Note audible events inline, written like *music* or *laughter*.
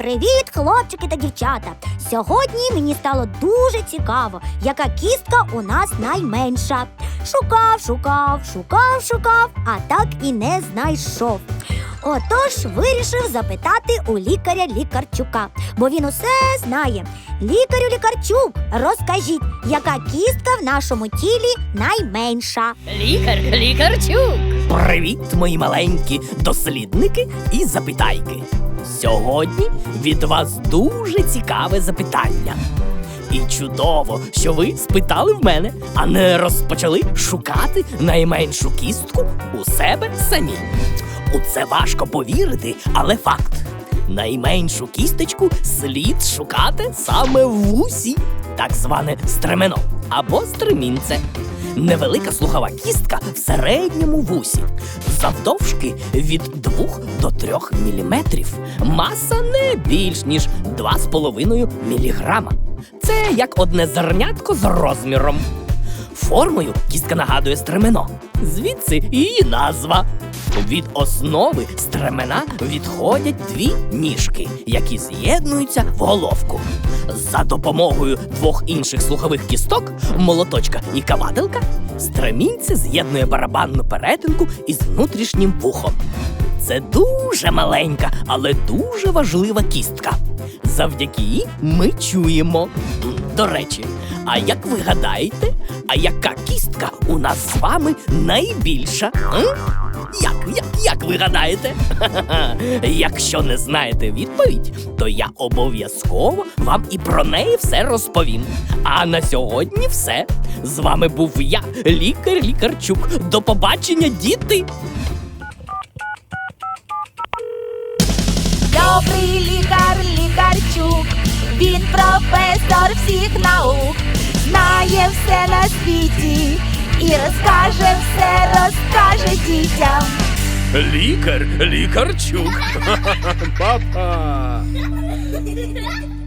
Привіт, хлопчики та дівчата! Сьогодні мені стало дуже цікаво, яка кістка у нас найменша. Шукав, шукав, шукав, шукав, а так і не знайшов. Отож вирішив запитати у лікаря лікарчука, бо він усе знає. Лікарю лікарчук, розкажіть, яка кістка в нашому тілі найменша. Лікар, лікарчук. Привіт, мої маленькі дослідники і запитайки. Сьогодні від вас дуже цікаве запитання. І чудово, що ви спитали в мене, а не розпочали шукати найменшу кістку у себе самі. У це важко повірити, але факт. Найменшу кісточку слід шукати саме в вусі, так зване стремено або стремінце. Невелика слухова кістка в середньому вусі, завдовжки від 2 до 3 міліметрів. Маса не більш ніж 2,5 міліграма. Це як одне зернятко з розміром. Формою кістка нагадує стремено. Звідси її назва. Від основи стремена відходять дві ніжки, які з'єднуються в головку. За допомогою двох інших слухових кісток, молоточка і кавателка, стремінце з'єднує барабанну перетинку із внутрішнім вухом. Це дуже маленька, але дуже важлива кістка. Завдяки їй ми чуємо. До речі, а як ви гадаєте, а яка кістка у нас з вами найбільша? М? Як, як, як ви гадаєте? Ха-ха-ха. *laughs* Якщо не знаєте відповідь, то я обов'язково вам і про неї все розповім. А на сьогодні все. З вами був я, лікар Лікарчук. До побачення, діти! Добрий лікар, лікарчук, він професор все на світі і розкаже все, розкаже дітям. Лікар, лікарчук. Папа. *laughs*